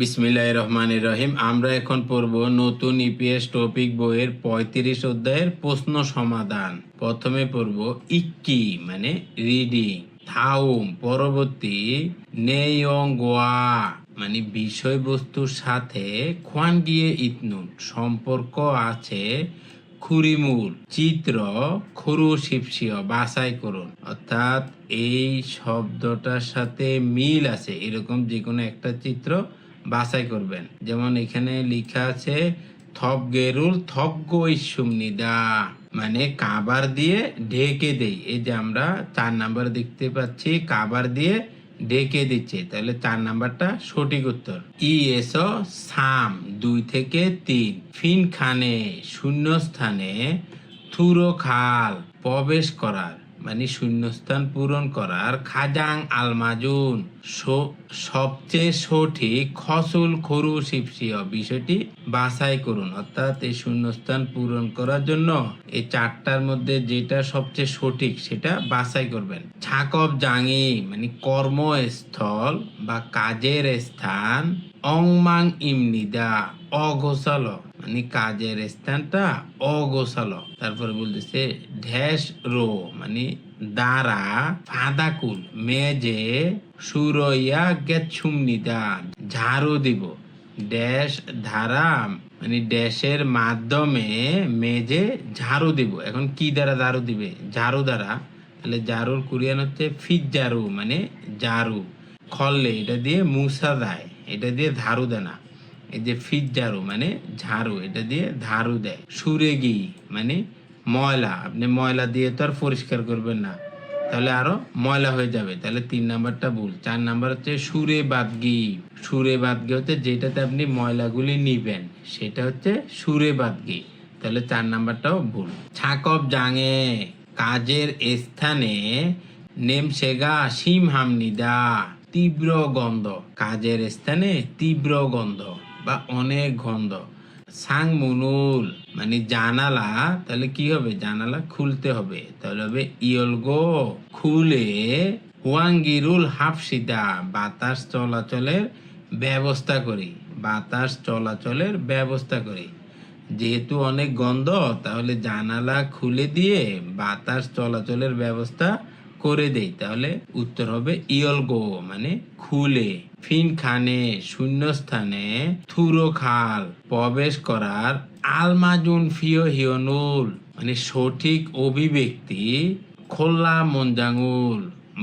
বিসমিল্লাহ রহমান রহিম। আমরা এখন পড়ব নতুন ইপিএস টপিক বইয়ের পঁয়ত্রিশ অধ্যায়ের প্রশ্ন সমাধান। প্রথমে পড়ব ইক্কি মানে রিডিং। থাউম, পরবর্তী নেয়ং গোয়া মানে বিষয়বস্তুর সাথে খোয়ান গিয়ে ইতনুন। সম্পর্ক আছে খুরিমুল, চিত্র খরু শিপসিয় বাছাই করুন। অর্থাৎ এই শব্দটার সাথে মিল আছে, এরকম যে কোনো একটা চিত্র বাছাই করবেন। যেমন এখানে লেখা আছে থপ গেরুল থপ গৈসুমনিদা মানে কাবার দিয়ে ঢেকে দেই। এই যে আমরা চার নাম্বার দেখতে পাচ্ছি, কাবার দিয়ে ডেকে দিচ্ছে। তাহলে চার নাম্বারটা সঠিক উত্তর। ই এসো সাম, দুই থেকে তিন। ফিন খানে শূন্য স্থানে থুরো খাল, প্রবেশ করার। মানে শূন্যস্থান পূরণ করার খাজাং আলমাজুন। সবচেয়ে সঠিক খসুল খরু শিপসিয় বিষয়টি বাছাই করুন। অর্থাৎ এই শূন্যস্থান পূরণ করার জন্য এই চারটার মধ্যে যেটা সবচেয়ে সঠিক সেটা বাছাই করবেন। ছাকব জাঙি মানে কর্মস্থল বা কাজের স্থান, অংমাং ইমনিদা, অঘোষাল। মানে কাজের স্থানটা অগোছাল। তারপরে বলতেছে ঢ্যাস রো মানে দ্বারা ফাদাকুল, মেজে, সুরইয়া, গেছুমনিদা, ঝাড়ু দিব। ড্যাশ ধারা মানে ড্যাশের মাধ্যমে মেজে ঝাড়ু দিব। এখন কি দ্বারা ঝাড়ু দিবে? ঝাড়ু দ্বারা। তাহলে ঝাড়ুর কোরিয়ান হচ্ছে ফিজ ঝাড়ু মানে ঝাড়ু। খললে, এটা দিয়ে মুসা দেয় এটা দিয়ে ঝাড়ু দেয় না এই যে ফিজ ঝাড়ু মানে ঝাড়ু, এটা দিয়ে ধারু দেয়। সুরেগি মানে ময়লা, আপনি ময়লা দিয়ে তো আর পরিষ্কার করবেন না। তাহলে আরও ময়লা হয়ে যাবে। তাহলে তিন নাম্বারটা ভুল। চার নাম্বার হচ্ছে সুরে বাদগি সুরে বাদগি হচ্ছে যেটাতে আপনি ময়লাগুলি নিবেন, সেটা হচ্ছে সুরে বাদগি তাহলে চার নাম্বারটাও ভুল। ছাকব জাঙে, কাজের স্থানে নেমসেগা সিম হামনিদা তীব্র গন্ধ। কাজের স্থানে তীব্র গন্ধ। বা অনেক গন্ধ। সাং মুনুল মানে জানালা, তাহলে কি হবে? জানালা খুলতে হবে। তাহলে হবে ইয়লগো খুলে হুয়াঙ্গিরুল হাফসিদা বাতাস চলাচলের ব্যবস্থা করি। বাতাস চলাচলের ব্যবস্থা করি। যেহেতু অনেক গন্ধ, তাহলে জানালা খুলে দিয়ে বাতাস চলাচলের ব্যবস্থা করে দেই। তাহলে উত্তর হবে ইয়লগো মানে খুলে। ফিন খানে শূন্যস্থানে থুরো খাল প্রবেশ করার আলমাজুন ফিও হিয়নুল মানে সঠিক অভিব্যক্তি খোল্লা মঞ্জাঙ্গুল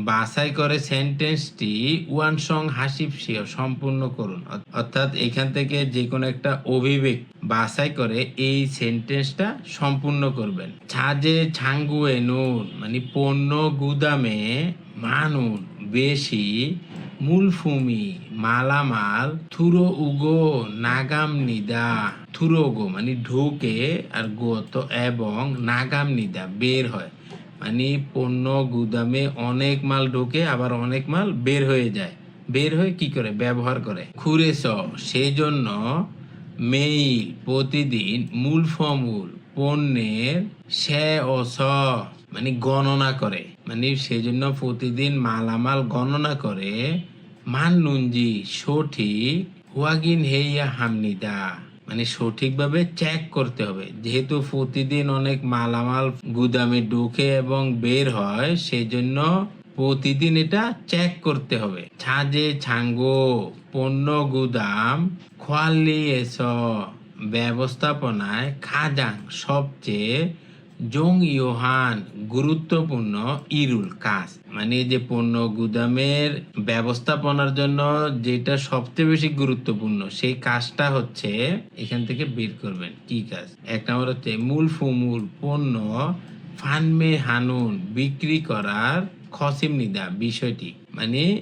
বাছাই করে সেন্টেন্সটি ওয়ান সং হাসিব সম্পূর্ণ করুন। অর্থাৎ এখান থেকে যে কোনো একটা অভিবেক বাছাই করে এই সেন্টেন্সটা সম্পূর্ণ করবেন। ছাজে ছাঙ্গুয়ে নুন মানে পণ্য গুদামে মানুন বেশি মূলফুমি মালামাল, থুরো উগো নাগাম নিদা থুরো গো মানে ঢোকে আর গো তো এবং নাগাম নিদা বের হয়। মানে পণ্য গুদামে অনেক মাল ঢোকে, আবার অনেক মাল বের হয়ে যায়। বের হয়ে কি করে? ব্যবহার করে। খুরেস সেই জন্য মেইল প্রতিদিন মূল ফমূল পণ্যের সে ও স মানে গণনা করে। মানে সেই জন্য প্রতিদিন মালামাল গণনা করে, মান নুঞ্জি সঠিক হুয়াগিন হেইয়া হামনিদা। মানে সঠিকভাবে চেক করতে হবে। যেহেতু প্রতিদিন অনেক মালামাল গুদামে ঢুকে এবং বের হয় সেই জন্য প্রতিদিন এটা চেক করতে হবে। ছাজে ছাঙ্গো পণ্য গুদাম খোয়ালি এস ব্যবস্থাপনায় খাজাং সবচেয়ে জং ইয়োহান গুরুত্বপূর্ণ ইরুল কাজ। মানে যে পণ্য গুদামের ব্যবস্থাপনার জন্য যেটা সবচেয়ে বেশি গুরুত্বপূর্ণ, সেই কাজটা হচ্ছে এখান থেকে বের করবেন। কি কাজ? এক নম্বর হচ্ছে মূল ফুমুল পণ্য ফানমে হানুন বিক্রি করার খসিম নিদা বিষয়টি। মানে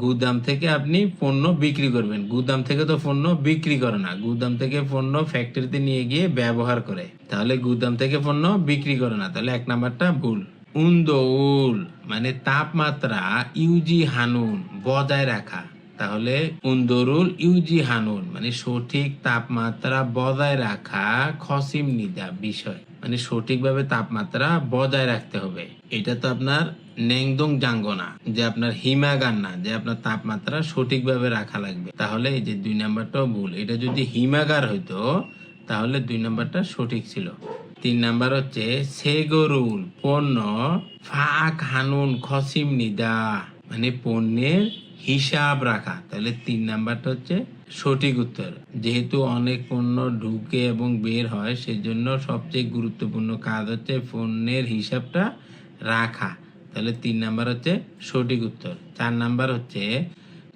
গুদাম থেকে আপনি পণ্য বিক্রি করবেন। গুদাম থেকে তো পণ্য বিক্রি করে না। গুদাম থেকে পণ্য ফ্যাক্টরিতে নিয়ে গিয়ে ব্যবহার করে। তাহলে গুদাম থেকে পণ্য বিক্রি করে না। তাহলে এক নাম্বারটা ভুল। উন্দৌল মানে তাপমাত্রা ইউজি হানুন বজায় রাখা। তাহলে উন্দরুল ইউজি হানুন মানে সঠিক তাপমাত্রা বজায় রাখা খসিম নিদা বিষয়। মানে সঠিকভাবে তাপমাত্রা বজায় রাখতে হবে। এটা তো আপনার ন্যাংদং জাঙ্গনা, যে আপনার হিমাগার না যে আপনার তাপমাত্রা সঠিকভাবে রাখা লাগবে। তাহলে এই যে দুই নাম্বারটাও ভুল। এটা যদি হিমাগার হইতো, তাহলে দুই নাম্বারটা সঠিক ছিল। তিন নাম্বার হচ্ছে, সেগরুল, পণ্য ফাক হানুন খসিম নিদা মানে পণ্যের হিসাব রাখা। তাহলে তিন নাম্বারটা হচ্ছে সঠিক উত্তর। যেহেতু অনেক পণ্য ঢুকে এবং বের হয়, সেজন্য সবচেয়ে গুরুত্বপূর্ণ কাজ হচ্ছে পণ্যের হিসাবটা রাখা। তাহলে তিন নাম্বার হচ্ছে সঠিক উত্তর। চার নাম্বার হচ্ছে,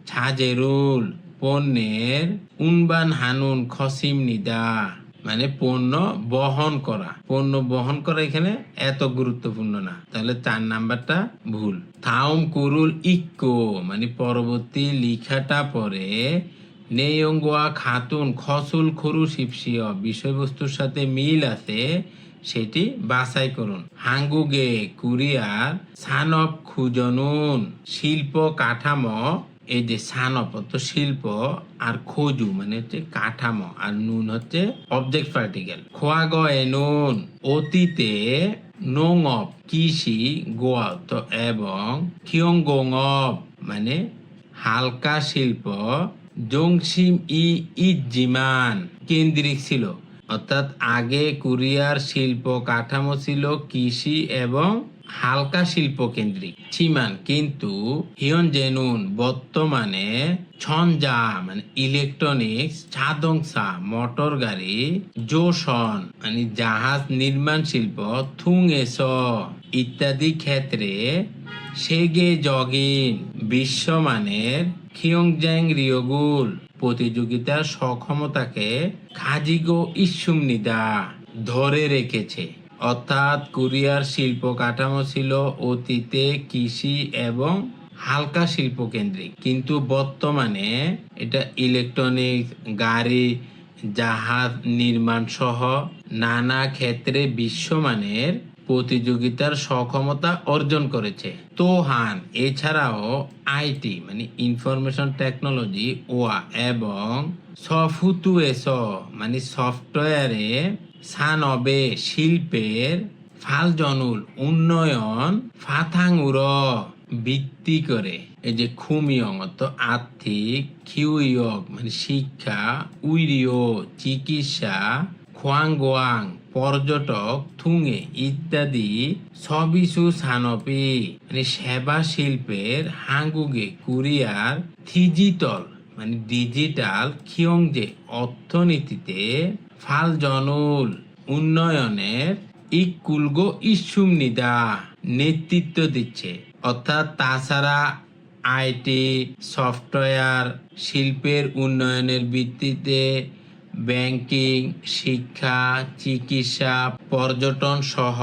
ছাজেরুল, পণ্যের উনবান হানুন খসিম নিদা। মানে পণ্য বহন করা। পণ্য বহন করা এখানে এত গুরুত্বপূর্ণ না। তাহলে চার নাম্বারটা ভুল। থাউম কুরুল ইকো মানে পরবর্তী লিখাটা পরে নেয়ঙ্গোয়া খাতুন খসুল খরু শিপসিয় বিষয়বস্তুর সাথে মিল আছে। সেটি বাছাই করুন। হাঙ্গুগে, কুরিয়ার, সানব খুজনুন, শিল্প কাঠামো, এই যে সানপ তো শিল্প আর খোজু মানে হচ্ছে কাঠামো আর নুন হচ্ছে অবজেক্ট পার্টিকেল খোয়াগ এ নুন, অতীতে নোংব কৃষি গোয়া তো এবং খিয়ঙ্গব মানে হালকা শিল্প জংসিম ই ইজিমান কেন্দ্রিক ছিল। অর্থাৎ আগে কোরিয়ার শিল্প কাঠামো ছিল কৃষি এবং হালকা শিল্প কেন্দ্রিক। চিমান কিন্তু হিয়ন জেনুন বর্তমানে ছঞ্জা মানে ইলেকট্রনিক্স ছাদংসা মোটর গাড়ি, জোশন মানে জাহাজ নির্মাণ শিল্প, থুং এস ইত্যাদি ক্ষেত্রে সেগে জগিন বিশ্বমানের খিয়ংজ্যাং রিয়গুল। প্রতিযোগিতার সক্ষমতাকে খাজিগো ইসুমনিদা ধরে রেখেছে। অর্থাৎ কোরিয়ার শিল্প কাঠামো ছিল অতীতে কৃষি এবং হালকা শিল্প কেন্দ্রিক। কিন্তু বর্তমানে এটা ইলেকট্রনিক্স গাড়ি, জাহাজ নির্মাণ সহ নানা ক্ষেত্রে বিশ্বমানের প্রতিযোগিতার সক্ষমতা অর্জন করেছে। তোহান, এছাড়াও আইটি মানে ইনফরমেশন টেকনোলজি, ওয়া এবং সফুতুএস মানে সফটওয়্যারে সানবে শিল্পের ফালজনুল উন্নয়ন ফাথাঙুর ভিত্তি করে। এই যে খুমিয়ং, অর্থ আর্থিক খিউইয়ক মানে শিক্ষা উইরিও চিকিৎসা, খোয়াংগোয়াং পর্যটক, থুঙে ইত্যাদি সবিসু সানপি। মানে সেবা শিল্পের হাঙ্গুগে কুরিয়ার থিজিতল মানে ডিজিটাল খিয়ংজে অর্থনীতিতে ফালজনুল, উন্নয়নের ইকুলগো ইসুম নিদা নেতৃত্ব দিচ্ছে। অর্থাৎ তাছাড়া আইটি, সফটওয়্যার, শিল্পের উন্নয়নের ভিত্তিতে ব্যাংকিং, শিক্ষা, চিকিৎসা, পর্যটন সহ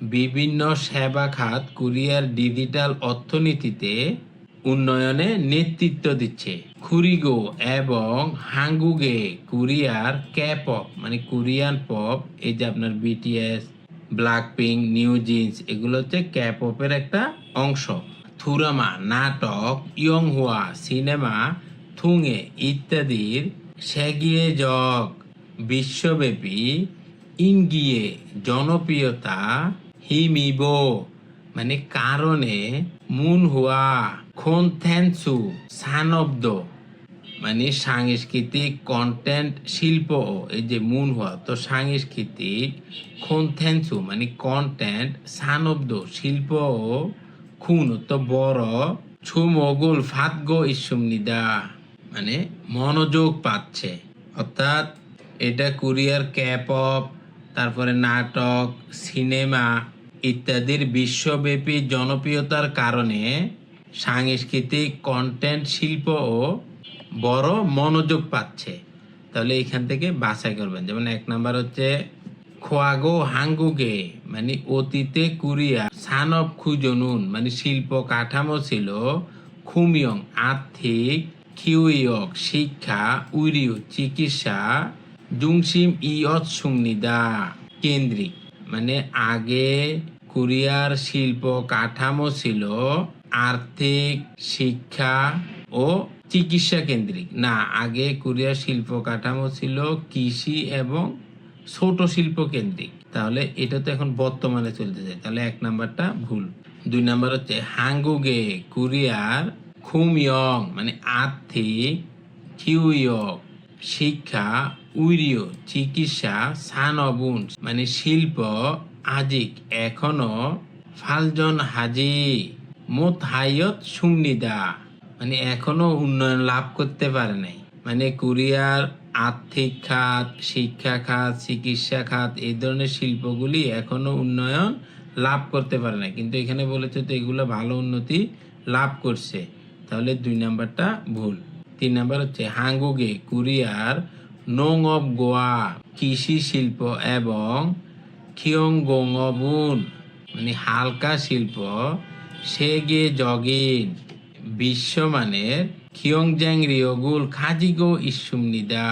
বিভিন্ন সেবা খাত কোরিয়ার ডিজিটাল অর্থনীতিতে উন্নয়নে নেতৃত্ব দিচ্ছে। খুরিগো এবং হাঙ্গুগে কোরিয়ার ক্যাপপ মানে কোরিয়ান পপ, এই যে আপনার BTS black pink new jeans এগুলো হচ্ছে ক্যাপপের একটা অংশ। থুরামা, নাটক, ইয়ংহুয়া, সিনেমা থুঙে ইত্যাদির সেগিয়ে জগ। বিশ্বব্যাপী ইনগিয়ে জনপ্রিয়তা হিমিব। মানে কারণে মুন হুয়া খোনথ্যানসু সানব্দ। মানে সাংস্কৃতিক কন্টেন্ট শিল্প। এই যে মুন হওয়া তো সাংস্কৃতিক খোনথ্যানসু মানে কন্টেন্ট সানব্দ, শিল্প খুন। তো বড় ছুমগুল ফাতগো ইসুমনিদা মানে মনোযোগ পাচ্ছে। অর্থাৎ এটা কোরিয়ার ক্যাপপ তারপরে নাটক, সিনেমা ইত্যাদির বিশ্বব্যাপী জনপ্রিয়তার কারণে সাংস্কৃতিক কন্টেন্ট শিল্প ও বড় মনোযোগ পাচ্ছে। তাহলে এখান থেকে বাছাই করবেন। যেমন এক নাম্বার হচ্ছে খোয়াগো হাঙ্গুগে মানে অতীতে কুরিয়া সানব খুজনুন মানে শিল্প কাঠামো ছিল খুমিয়ং, আর্থিক খিউইয়ক শিক্ষা উইরিউ চিকিৎসা জুংসিম ইয়ত সুংনিদা কেন্দ্রিক। মানে আগে কোরিয়ার শিল্প কাঠামো ছিল আর্থিক, শিক্ষা ও চিকিৎসা কেন্দ্রিক। না, আগে কোরিয়ার শিল্প কাঠামো ছিল কৃষি এবং ছোট শিল্প কেন্দ্রিক। তাহলে এটা তো এখন বর্তমানে চলতে যায় তাহলে এক নাম্বারটা ভুল। দুই নাম্বার হচ্ছে হাঙ্গুগে কুরিয়ার খুমইয়ং মানে আর্থিক কিউইয়ক শিক্ষা, উইরিয়, চিকিৎসা, সানবুন মানে শিল্প, আজিক, এখনও ফালজন হাজি মোত হাইয়ত সুমনিদা মানে এখনও উন্নয়ন লাভ করতে পারে নাই। মানে কোরিয়ার, আর্থিক খাত, শিক্ষা খাত, চিকিৎসা খাত, এই ধরনের শিল্পগুলি এখনও উন্নয়ন লাভ করতে পারে না কিন্তু এখানে বলেছে তো এগুলো ভালো উন্নতি লাভ করছে। তাহলে দুই নাম্বারটা ভুল। তিন নাম্বার হচ্ছে হাঙ্গুগে, কোরিয়ার নোং অফ গোয়া কৃষি শিল্প এবং খিয়ংগংবুন মানে হালকা শিল্প, সেগে জগিন, বিশ্বমানের খিয়ংজ্যাং রিওগুল খাজিগো ইসুমনিদা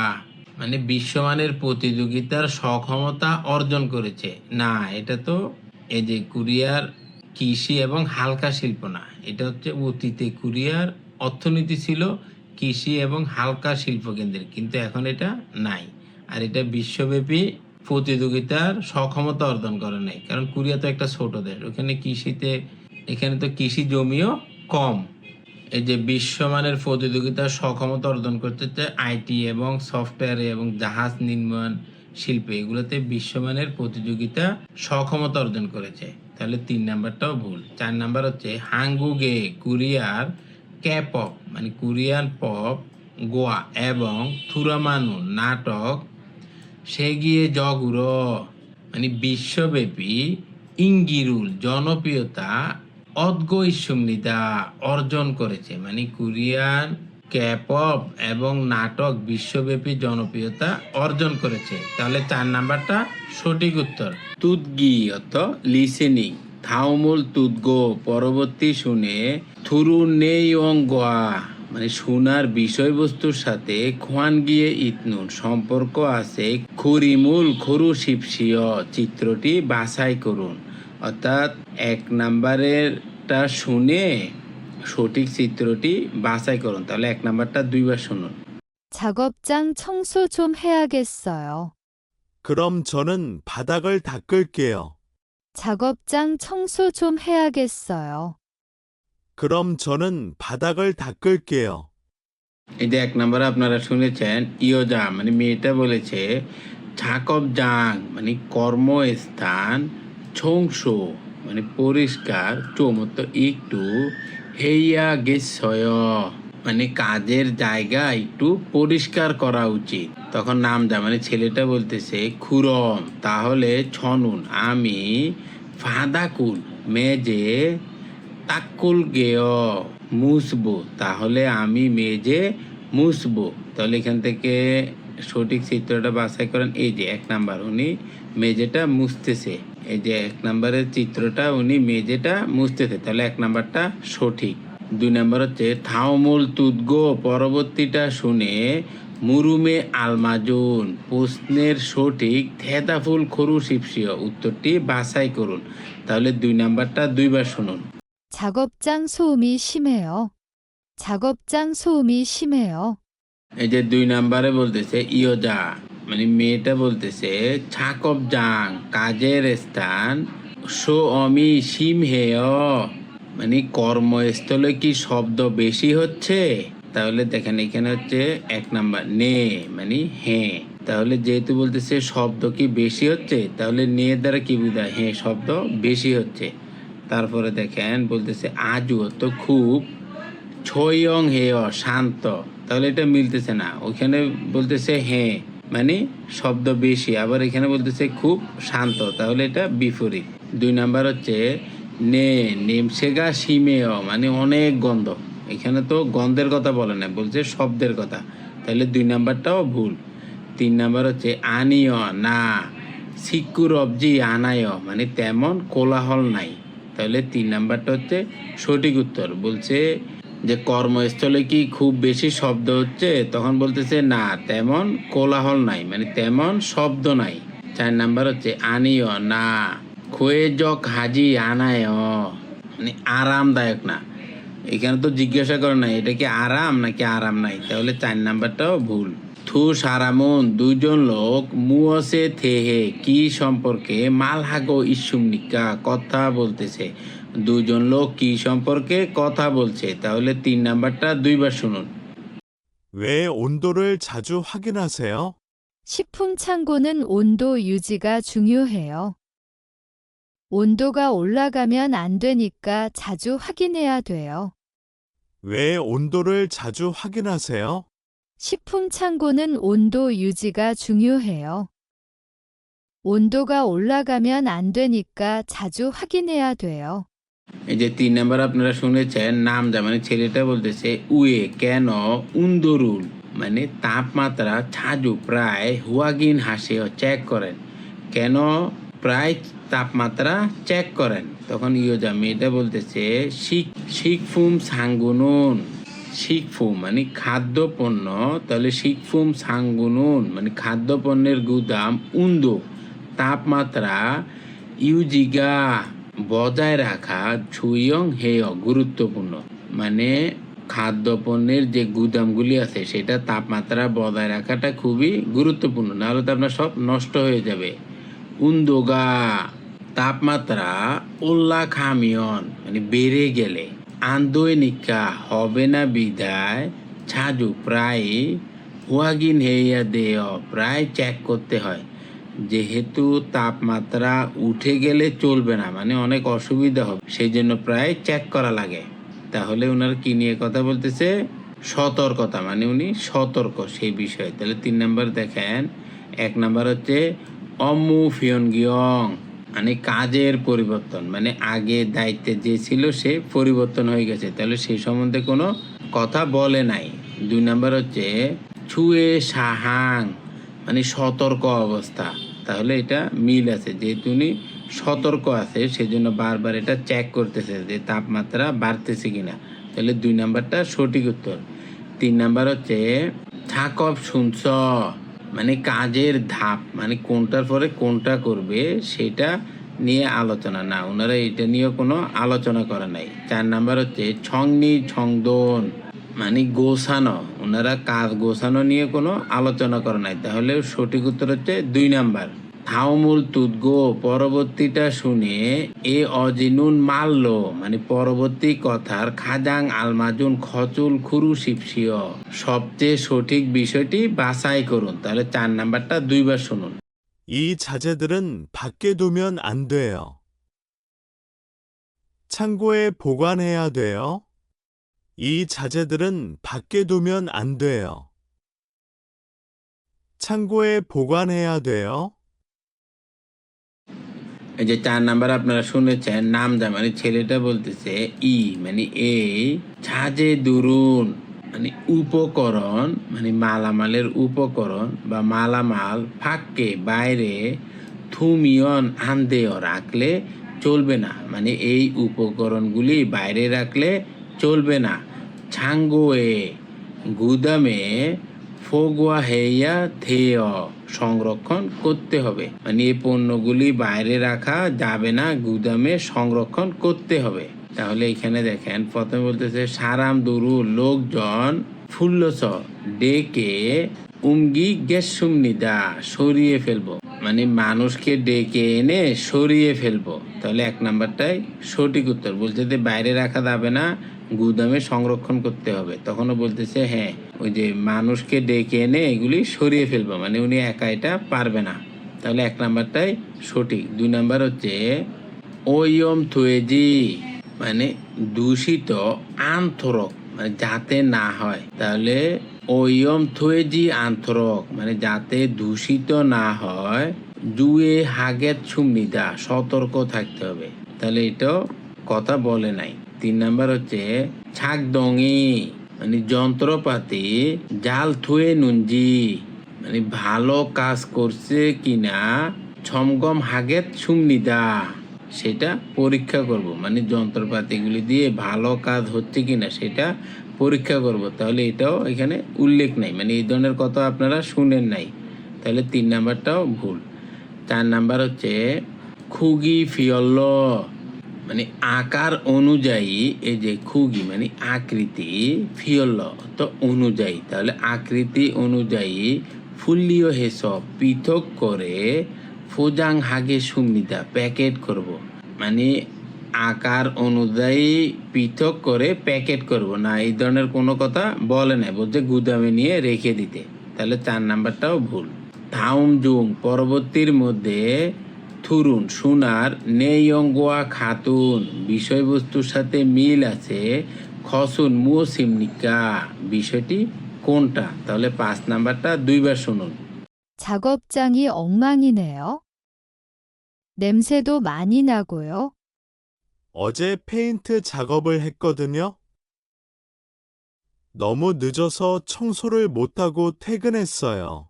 মানে বিশ্বমানের প্রতিযোগিতার সক্ষমতা অর্জন করেছে। না, এটা তো এই যে কোরিয়ার কৃষি এবং হালকা শিল্প না। এটা হচ্ছে অতীতে কোরিয়ার, অর্থনীতি ছিল কৃষি এবং হালকা শিল্প কেন্দ্রের কিন্তু এখন এটা নাই। আর এটা বিশ্বব্যাপী প্রতিযোগিতার সক্ষমতা অর্জন করে নাই। কারণ কোরিয়া তো একটা ছোট দেশ, ওখানে কৃষিতে, এখানে তো কৃষি জমিও কম। এই যে বিশ্বমানের প্রতিযোগিতার সক্ষমতা অর্জন করতে চায় আইটি এবং সফটওয়্যার এবং জাহাজ নির্মাণ, শিল্পে, এগুলোতে বিশ্বমানের প্রতিযোগিতা সক্ষমতা অর্জন করেছে। তাহলে তিন নাম্বারটাও ভুল। চার নাম্বার হচ্ছে হাঙ্গুগে, কোরিয়ার ক্যাপপ মানে কোরিয়ান পপ, গোয়া এবং থুরামানু নাটক সে গিয়ে জগুর মানে বিশ্বব্যাপী ইঙ্গিরুল, জনপ্রিয়তা অদ্গৈসুমনিদা অর্জন করেছে। মানে কোরিয়ান ক্যাপপ এবং নাটক বিশ্বব্যাপী জনপ্রিয়তা অর্জন করেছে। তাহলে চার নাম্বারটা সঠিক উত্তর। তুদগি অর্থ লিসেনিং থাউমুল তুদগো পরবর্তী শুনে থুরু নেই অং গোয়া মানে শোনার বিষয়বস্তুর সাথে খোয়ান গিয়ে ইতনুর সম্পর্ক আছে খুরিমুল খরু শিবসিয় চিত্রটি বাছাই করুন অর্থাৎ এক নাম্বারেরটা শুনে সঠিক চিত্রটি বাছাই করুন তাহলে এক নাম্বারটা দুইবার শুনুন 작업장 청소 좀 해야겠어요. 그럼 저는 바닥을 닦을게요. 작업장 청소 좀 해야겠어요. 그럼 저는 바닥을 닦을게요. এই যে এক নম্বরে আপনারা শুনেছেন ইয়োজা মানে মেয়েটা বলেছে ছাকব জাং মানে কর্মস্থান ছংসো মানে পরিষ্কার চমত্ত একটু হেইয়া গেছয় মানে কাজের জায়গা একটু পরিষ্কার করা উচিত। তখন নাম যা মানে ছেলেটা বলতেছে, খুরম, তাহলে ছনুন, আমি ফাদাকুল, মেজে তাকুল গেয় মুছবো তাহলে আমি মেজে মুছবো তাহলে এখান থেকে সঠিক চিত্রটা বাছাই করেন, এই যে এক নাম্বার, উনি মেজেটা মুছতেছে। এই যে এক নাম্বারের চিত্রটা, উনি মেজেটা মুছতেছে, তাহলে এক নাম্বারটা সঠিক। দুই নাম্বার হচ্ছে থাওমুল তুদগো পরবর্তীটা শুনে মুরুমে আলমাজুন প্রশ্নের সঠিক থেদাফুল খরু শিপসিয় উত্তরটি বাছাই করুন তাহলে দুই নাম্বারটা দুইবার শুনুন 작업장 소음이 심해요. 작업장 소음이 심해요. এই যে দুই নাম্বারে বলতেছে ইয়োজা মানে মেয়েটা বলতেছে ছাকব জাং কাজের স্থান সো অমি সিম হেয় মানে কর্মস্থলে কি শব্দ বেশি হচ্ছে? তাহলে দেখেন, এখানে হচ্ছে এক নাম্বার, নে মানে হ্যাঁ। তাহলে যেহেতু বলতেছে শব্দ কি বেশি হচ্ছে, তাহলে নে দ্বারা কি বোঝায়? হ্যাঁ শব্দ বেশি হচ্ছে। তারপরে দেখেন, বলতেছে আজও তো খুব ছয়ং হেয় শান্ত। তাহলে এটা মিলতেছে না। ওখানে বলতেছে হ্যাঁ মানে শব্দ বেশি। আবার এখানে বলতেছে খুব শান্ত। তাহলে এটা বিপরীত। দুই নাম্বার হচ্ছে নে, নেমসেগা সিমেয় মানে অনেক গন্ধ। এখানে তো গন্ধের কথা বলে না, বলছে শব্দের কথা। তাহলে দুই নাম্বারটাও ভুল। তিন নাম্বার হচ্ছে আনিয়, না। সিকুর অবজি আনায় মানে তেমন কোলাহল নাই। তাহলে তিন নাম্বারটা হচ্ছে সঠিক উত্তর। বলছে যে কর্মস্থলে কি খুব বেশি শব্দ হচ্ছে? তখন বলতেছে না, তেমন কোলাহল নাই মানে তেমন শব্দ নাই। চার নাম্বার হচ্ছে আনিও না। খোয়ে জক হাজি আনায় মানে আরামদায়ক না এখানে তো জিজ্ঞাসা করে না এটা কি আরাম নাকি আরাম নাই তাহলে চার নাম্বারটাও ভুল থু সারামন দুইজন লোক মুয়সে থেহে কি সম্পর্কে মালহাগো ইসুমনিকা কথা বলতেছে দুজন লোক কি সম্পর্কে কথা বলছে তাহলে তিন নাম্বারটা দুইবার শুনুন 왜 온도를 자주 확인하세요? 식품 창고는 온도 유지가 중요해요. 온도가 올라가면 안 되니까 자주 확인해야 돼요. 왜 온도를 자주 확인하세요? 식품 창고는 온도 유지가 중요해요. 온도가 올라가면 안 되니까 자주 확인해야 돼요. এই যে তিন নাম্বার আপনারা শুনেছেন নাম যা মানে ছেলেটা বলতেছে উয়ে কেন উন্দরুল মানে তাপমাত্রা ছাজু প্রায় হুয়াগিন হাসে চেক করেন কেন প্রায় তাপমাত্রা চেক করেন। তখন ইয়োজা মেয়েটা বলতেছে শিক শিকফুম সাঙ্গুনুন। শিকফুম মানে খাদ্য পণ্য। তাহলে শিকফুম সাঙ্গুনুন মানে খাদ্য পণ্যের গুদাম উন্দো। তাপমাত্রা ইউজিগা বজায় রাখা ছুইয়ং হেয় গুরুত্বপূর্ণ। মানে খাদ্যপণ্যের যে গুদামগুলি আছে, সেটা তাপমাত্রা বজায় রাখাটা খুবই গুরুত্বপূর্ণ। নাহলে তো আপনার সব নষ্ট হয়ে যাবে। উন্দোগা। তাপমাত্রা উল্লা খামিয়ন মানে বেড়ে গেলে আন্দোয়নিকা হবে না বিদায়, ছাজু প্রায় হুয়াগিন হেইয়া দেয় প্রায় চেক করতে হয়। যেহেতু তাপমাত্রা উঠে গেলে চলবে না মানে অনেক অসুবিধা হবে সেই জন্য প্রায় চেক করা লাগে। তাহলে ওনার কি নিয়ে কথা বলতেছে? সতর্কতা মানে উনি সতর্ক সেই বিষয়ে। তাহলে তিন নাম্বার দেখেন, এক নাম্বার হচ্ছে অমু ফিয়ন গিয়ং মানে কাজের পরিবর্তন মানে আগে দায়িত্বে যে ছিল সে পরিবর্তন হয়ে গেছে। তাহলে সেই সম্বন্ধে কোনো কথা বলে নাই। দুই নাম্বার হচ্ছে, ছুয়ে সাহাং মানে সতর্ক অবস্থা। তাহলে এটা মিল আছে। যেহেতু উনি সতর্ক আছে, সেজন্য বারবার এটা চেক করতেছে যে তাপমাত্রা বাড়তেছে কিনা। তাহলে দুই নাম্বারটা সঠিক উত্তর। তিন নাম্বার হচ্ছে থাকব শুনছ মানে কাজের ধাপ মানে কোনটার পরে কোনটা করবে, সেটা নিয়ে আলোচনা না। ওনারা এটা নিয়ে কোনো আলোচনা করে নাই। চার নাম্বার হচ্ছে ছংনি ছংদন মানে গোছানো। ওনারা কাজ গোছানো নিয়ে কোনো আলোচনা করে নাই। তাহলে সঠিক উত্তর হচ্ছে দুই নাম্বার। থাউমুল তুদগো, পরবর্তীটা শুনে এ অজিনুন মারল। মানে পরবর্তী কথার খাজাং আলমাজুন খচুল খুরু শিপসিয় সবচেয়ে সঠিক বিষয়টি বাছাই করুন। তাহলে চার নাম্বারটা দুইবার শুনুন। 이 자재들은 밖에 두면 안 돼요. 창고에 보관해야 돼요. 이 자재들은 밖에 두면 안 돼요. 창고에 보관해야 돼요. এই যে চার নাম্বার আপনারা শুনেছেন নাম যা মানে ছেলেটা বলতেছে ই মানে এই ছাজে দুরুন মানে উপকরণ মানে মালামালের উপকরণ বা মালামাল ফাঁককে বাইরে থুমিয়ন আন্দেয় রাখলে চলবে না। মানে এই উপকরণগুলি বাইরে রাখলে চলবে না। ছাঙ্গোয়ে গুদামে ফোগুয়া হেয়া থেয় সংরক্ষণ করতে হবে। মানে এই পণ্যগুলি বাইরে রাখা যাবে না, গুদামে সংরক্ষণ করতে হবে। তাহলে এখানে দেখেন, প্রথমে বলতেছে, সারাম দুরু লোকজন ফুল্লস ডেকে উমগি গেসুমনিদা সরিয়ে ফেলব। মানে মানুষকে ডেকে এনে সরিয়ে ফেলব। তাহলে এক নাম্বারটাই সঠিক উত্তর। বলছে যে, বাইরে রাখা যাবে না, গুদামে সংরক্ষণ করতে হবে। তখনও বলতেছে হ্যাঁ ওই যে মানুষকে ডেকে এনে এগুলি সরিয়ে ফেলব। মানে উনি একা এটা পারবে না। তাহলে এক নাম্বারটাই সঠিক। দুই নাম্বার হচ্ছে, ওয়ম থুয়েজি মানে দূষিত, আন্থরক মানে যাতে না হয়। তাহলে ওয়ম থুয়েজি আন্থরক মানে যাতে দূষিত না হয় জুয়ে হাগেত সুমনিদা, সতর্ক থাকতে হবে। তাহলে এটা কথা বলে নাই। তিন নাম্বার হচ্ছে, ছাক দঙি মানে যন্ত্রপাতি, জাল থুয়ে নুনজি মানে ভালো কাজ করছে কিনা, ছমগম হাগেত সুমনিদা। সেটা পরীক্ষা করব। মানে যন্ত্রপাতিগুলি দিয়ে ভালো কাজ হচ্ছে কিনা সেটা পরীক্ষা করব। তাহলে এটাও এখানে উল্লেখ নাই। মানে এই ধরনের কথা আপনারা শুনেন নাই। তাহলে তিন নাম্বারটাও ভুল। চার নাম্বার হচ্ছে, খুগি ফিয়ল্ল। মানে আকার অনুযায়ী এই যে খুগি মানে আকৃতি ফিয়ল্ল, তো অনুযায়ী। তাহলে আকৃতি অনুযায়ী ফুল্লিও হেসব পৃথক করে ফোজাং হাগে সুমিতা প্যাকেট করব মানে আকার অনুযায়ী পৃথক করে প্যাকেট করব না এই ধরনের কোনো কথা বলে নাই বলছে গুদামে নিয়ে রেখে দিতে তাহলে চার নাম্বারটাও ভুল থাউম জুং পরবর্তীর মধ্যে থুরুন সোনার নেইয়ঙ্গোয়া খাতুন বিষয়বস্তুর সাথে মিল আছে খসুন মুসিমনিকা বিষয়টি কোনটা তাহলে পাঁচ নাম্বারটা দুইবার শুনুন 작업장이 엉망이네요. 냄새도 많이 나고요. 어제 페인트 작업을 했거든요. 너무 늦어서 청소를 못하고 퇴근했어요.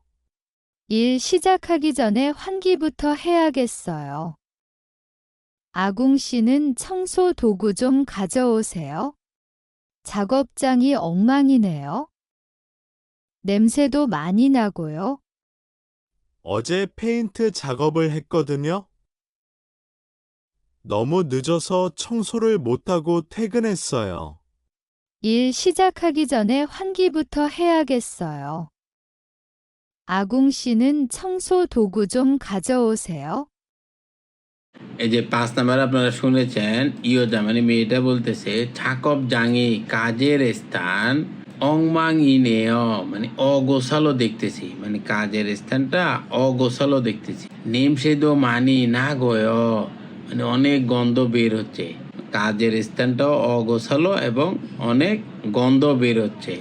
일 시작하기 전에 환기부터 해야겠어요. 아궁 씨는 청소 도구 좀 가져오세요. 작업장이 엉망이네요. 냄새도 많이 나고요. 어제 페인트 작업을 했거든요. 너무 늦어서 청소를 못하고 퇴근했어요. 일 시작하기 전에 환기부터 해야겠어요. 아궁 씨는 청소 도구 좀 가져오세요. এই যে পাঁচ নাম্বার আপনারা শুনেছেন ইয়োজা মানে মেয়েটা বলতেছে ছাকব জাঙ্গি কাজের স্থান অংমাং ইনেয় মানে অগোছালো দেখতেছি মানে কাজের স্থানটা অগোছালো দেখতেছি নেম সেদো মানি না গয় মানে অনেক গন্ধ বের হচ্ছে। কাজের স্থানটাও অগোছালো এবং অনেক গন্ধ বের হচ্ছে।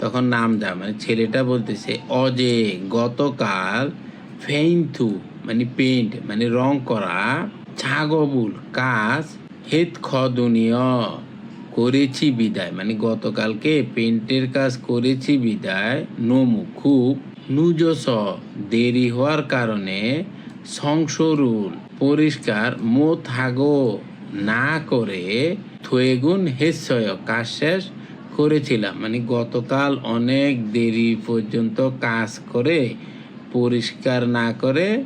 তখন নাম যা মানে ছেলেটা বলতেছে, অজে, গতকাল ফেইনথু মানে পেইন্ট মানে রং করা ছাগবুল কাজ হেত খদনীয়, করেছি বিদায়। মানে গতকালকে পেন্টের কাজ করেছি বিদায়, নমু খুব নুজস, দেরি হওয়ার কারণে সংসরুল পরিষ্কার মো থাগো না করে থয়েগুন হেসয় কাজ শেষ করেছিলাম। মানে গতকাল অনেক দেরি পর্যন্ত কাজ করে পরিষ্কার না করে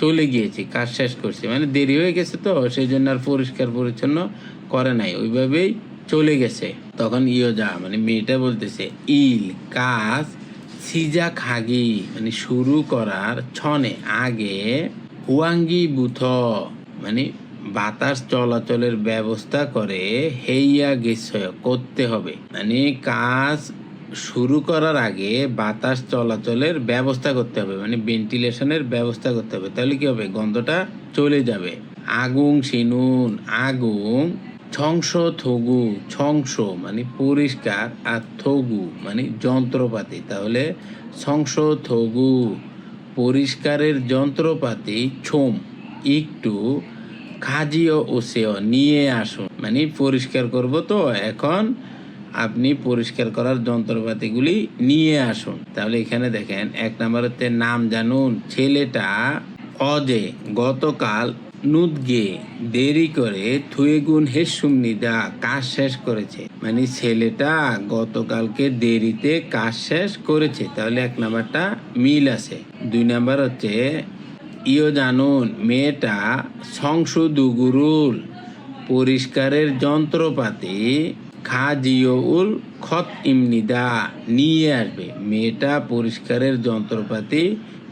চলে গিয়েছি, কাজ শেষ করছি। মানে দেরি হয়ে গেছে তো, সেই জন্য আর পরিষ্কার পরিচ্ছন্ন করে নাই, ওইভাবেই চলে গেছে। তখন ইয়োজা মানে মেয়েটা বলতেছে, ইল কাজ সিজা খাগি মানে শুরু করার ছনে আগে হুয়াঙ্গি বুথ মানে বাতাস চলাচলের ব্যবস্থা করে হেইয়া গেছয় করতে হবে। মানে কাজ শুরু করার আগে বাতাস চলাচলের ব্যবস্থা করতে হবে মানে ভেন্টিলেশনের ব্যবস্থা করতে হবে। তাহলে কি হবে? গন্ধটা চলে যাবে। আগুং সিনুন আগুং ছংস থগু ছংস মানে পরিষ্কার আর থগু মানে যন্ত্রপাতি। তাহলে ছংস থগু। পরিষ্কারের যন্ত্রপাতি, ছোম, একটু খাজিও ওসেও নিয়ে আসুন। মানে পরিষ্কার করব তো, এখন আপনি পরিষ্কার করার যন্ত্রপাতিগুলি নিয়ে আসুন। তাহলে এখানে দেখেন, এক নাম্বারতে নাম জানুন, ছেলেটা অজে, গতকাল নুদগে দেরি করে থুয়েগুন হেসুমনিদা কাজ শেষ করেছে। মানে ছেলেটা গতকালকে দেরিতে কাজ শেষ করেছে। তাহলে এক নাম্বারটা মিল আছে। দুই নাম্বার হচ্ছে ইও জানুন, মেয়েটা সংশোধুগুরুল পরিষ্কারের যন্ত্রপাতি খাজিউল খত ইমনিদা নিয়ে আসবে। মেয়েটা পরিষ্কারের যন্ত্রপাতি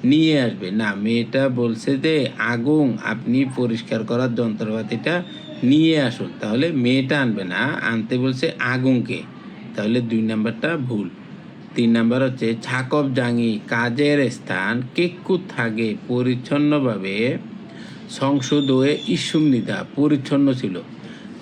নিয়ে আসবে। না, মেয়েটা বলছে যে, আগুন, আপনি পরিষ্কার করার যন্ত্রপাতিটা নিয়ে আসুন। তাহলে মেয়েটা আনবে না, আনতে বলছে আগুনকে। তাহলে দুই নাম্বারটা ভুল। তিন নাম্বার হচ্ছে, ছাকব জাঙ্গি কাজের স্থান কেক্কু থাকে, পরিচ্ছন্নভাবে সংসদ হয়ে ইসুমনিদা পরিচ্ছন্ন ছিল।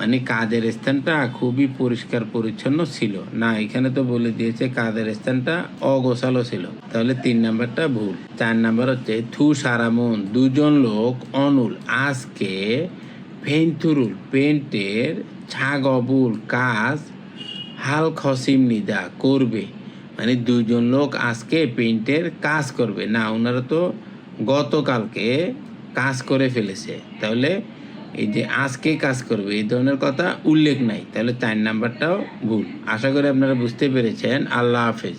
মানে কাজের স্থানটা খুবই পরিষ্কার পরিচ্ছন্ন ছিল। না, এখানে তো বলে দিয়েছে কাজের স্থানটা অগোছালো ছিল। তাহলে তিন নাম্বারটা ভুল। চার নাম্বার হচ্ছে, থু সারামন দুজন লোক অনুল, আজকে ফেন্থুরুল পেন্টের ছাগবুল কাজ হাল খসিম নিদা করবে। মানে দুজন লোক আজকে পেইন্টের কাজ করবে। না, ওনারা তো গতকালকে কাজ করে ফেলেছে। তাহলে এই যে আজকে কাজ করবে, এই ধরনের কথা উল্লেখ নাই। তাহলে চার নাম্বারটাও ভুল। আশা করি আপনারা বুঝতে পেরেছেন। আল্লাহ হাফেজ।